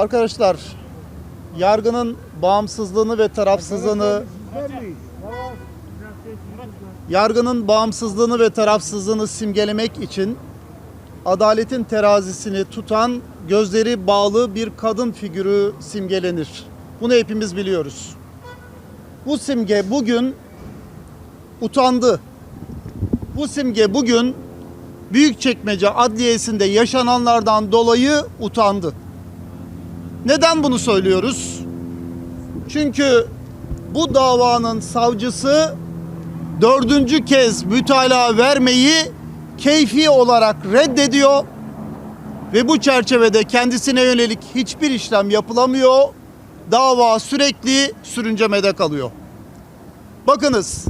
Arkadaşlar yargının bağımsızlığını ve tarafsızlığını yargının bağımsızlığını ve tarafsızlığını simgelemek için adaletin terazisini tutan gözleri bağlı bir kadın figürü simgelenir. Bunu hepimiz biliyoruz. Bu simge bugün utandı. Bu simge bugün Büyükçekmece Adliyesi'nde yaşananlardan dolayı utandı. Neden bunu söylüyoruz? Çünkü bu davanın savcısı dördüncü kez mütalaa vermeyi keyfi olarak reddediyor ve bu çerçevede kendisine yönelik hiçbir işlem yapılamıyor. Dava sürekli sürüncemede kalıyor. Bakınız,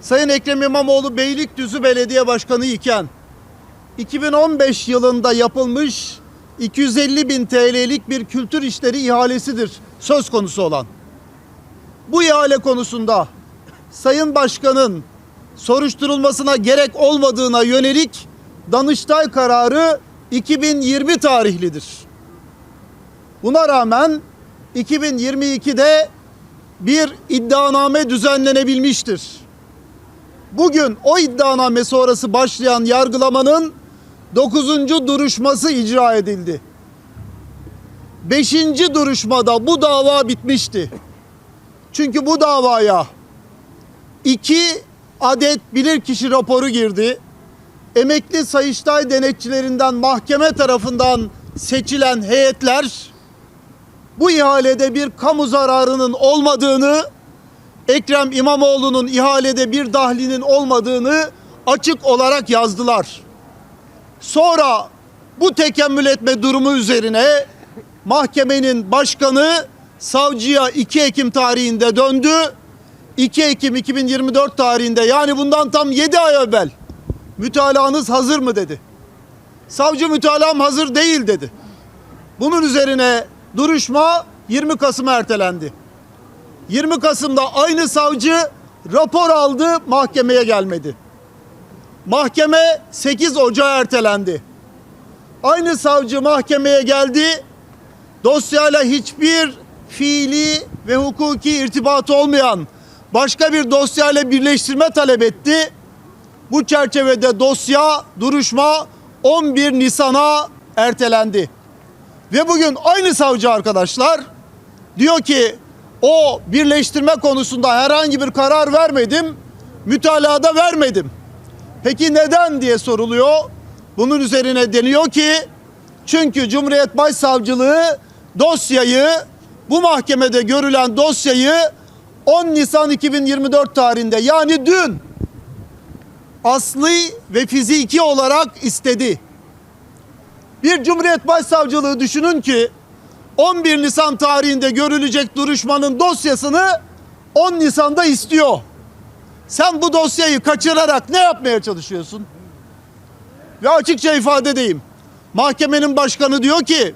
Sayın Ekrem İmamoğlu Beylikdüzü Belediye Başkanı iken 2015 yılında yapılmış 250 bin TL'lik bir kültür işleri ihalesidir söz konusu olan. Bu ihale konusunda Sayın Başkan'ın soruşturulmasına gerek olmadığına yönelik Danıştay kararı 2020 tarihlidir. Buna rağmen 2022'de bir iddianame düzenlenebilmiştir. Bugün o iddianame sonrası başlayan yargılamanın 9. duruşması icra edildi. 5. duruşmada bu dava bitmişti. Çünkü bu davaya iki adet bilirkişi raporu girdi. Emekli Sayıştay denetçilerinden mahkeme tarafından seçilen heyetler bu ihalede bir kamu zararının olmadığını, Ekrem İmamoğlu'nun ihalede bir dahlinin olmadığını açık olarak yazdılar. Sonra bu tekemmül etme durumu üzerine mahkemenin başkanı savcıya 2 Ekim tarihinde döndü. 2 Ekim 2024 tarihinde yani bundan tam 7 ay evvel mütalaanız hazır mı dedi. Savcı mütalam hazır değil dedi. Bunun üzerine duruşma 20 Kasım'a ertelendi. 20 Kasım'da aynı savcı rapor aldı mahkemeye gelmedi. Mahkeme 8 Ocağı ertelendi. Aynı savcı mahkemeye geldi. Dosyayla hiçbir fiili ve hukuki irtibatı olmayan başka bir dosyayla birleştirme talep etti. Bu çerçevede dosya, duruşma 11 Nisan'a ertelendi. Ve bugün aynı savcı arkadaşlar diyor ki o birleştirme konusunda herhangi bir karar vermedim, mütalada vermedim. Peki neden diye soruluyor. Bunun üzerine deniyor ki çünkü Cumhuriyet Başsavcılığı dosyayı bu mahkemede görülen dosyayı 10 Nisan 2024 tarihinde yani dün asli ve fiziki olarak istedi. Bir Cumhuriyet Başsavcılığı düşünün ki 11 Nisan tarihinde görülecek duruşmanın dosyasını 10 Nisan'da istiyor. Sen bu dosyayı kaçırarak ne yapmaya çalışıyorsun? Ve açıkça ifade edeyim. Mahkemenin başkanı diyor ki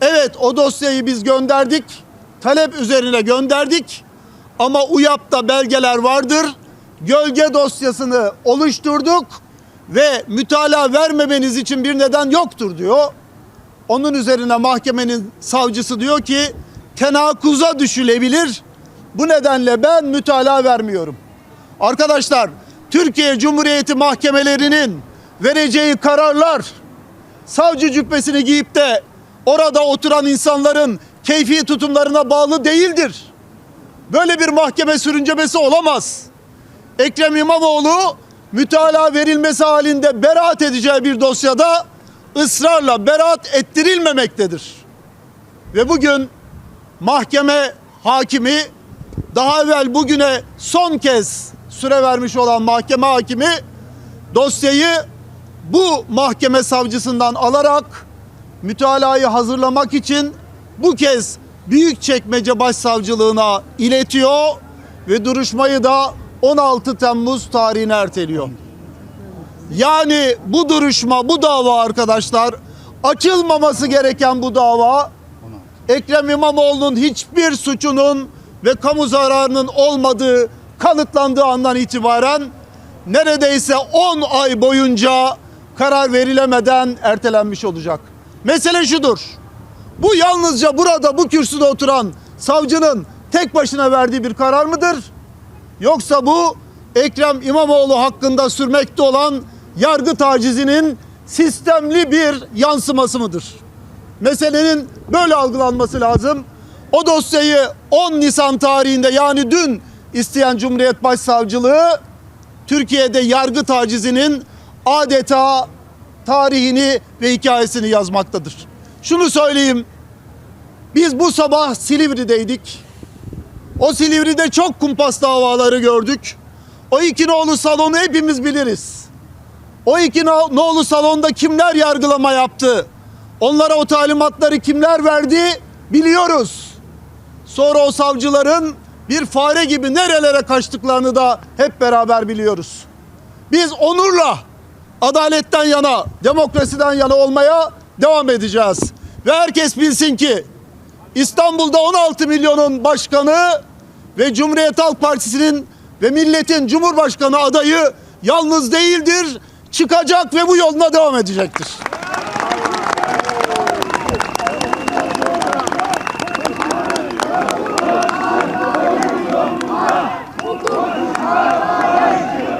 evet o dosyayı biz gönderdik. Talep üzerine gönderdik. Ama UYAP'ta belgeler vardır. Gölge dosyasını oluşturduk ve mütalaa vermemeniz için bir neden yoktur diyor. Onun üzerine mahkemenin savcısı diyor ki tenakuza düşülebilir. Bu nedenle ben mütalaa vermiyorum. Arkadaşlar Türkiye Cumhuriyeti mahkemelerinin vereceği kararlar savcı cübbesini giyip de orada oturan insanların keyfi tutumlarına bağlı değildir. Böyle bir mahkeme sürüncemesi olamaz. Ekrem İmamoğlu mütalaa verilmesi halinde beraat edeceği bir dosyada ısrarla beraat ettirilmemektedir. Ve bugün mahkeme hakimi daha evvel bugüne son kez süre vermiş olan mahkeme hakimi dosyayı bu mahkeme savcısından alarak mütalayı hazırlamak için bu kez Büyükçekmece Başsavcılığına iletiyor ve duruşmayı da 16 Temmuz tarihine erteliyor. Yani bu duruşma, bu dava arkadaşlar açılmaması gereken bu dava Ekrem İmamoğlu'nun hiçbir suçunun ve kamu zararının olmadığı kanıtlandığı andan itibaren neredeyse 10 ay boyunca karar verilemeden ertelenmiş olacak. Mesele şudur. Bu yalnızca burada bu kürsüde oturan savcının tek başına verdiği bir karar mıdır? Yoksa bu Ekrem İmamoğlu hakkında sürmekte olan yargı tacizinin sistemli bir yansıması mıdır? Meselenin böyle algılanması lazım. O dosyayı 10 Nisan tarihinde yani dün isteyen Cumhuriyet Başsavcılığı Türkiye'de yargı tacizinin adeta tarihini ve hikayesini yazmaktadır. Şunu söyleyeyim. Biz bu sabah Silivri'deydik. O Silivri'de çok kumpas davaları gördük. O iki nolu salonu hepimiz biliriz. O iki no- nolu salonda kimler yargılama yaptı? Onlara o talimatları kimler verdi? Biliyoruz. Sonra o savcıların bir fare gibi nerelere kaçtıklarını da hep beraber biliyoruz. Biz onurla adaletten yana, demokrasiden yana olmaya devam edeceğiz. Ve herkes bilsin ki İstanbul'da 16 milyonun başkanı ve Cumhuriyet Halk Partisi'nin ve milletin Cumhurbaşkanı adayı yalnız değildir, çıkacak ve bu yoluna devam edecektir.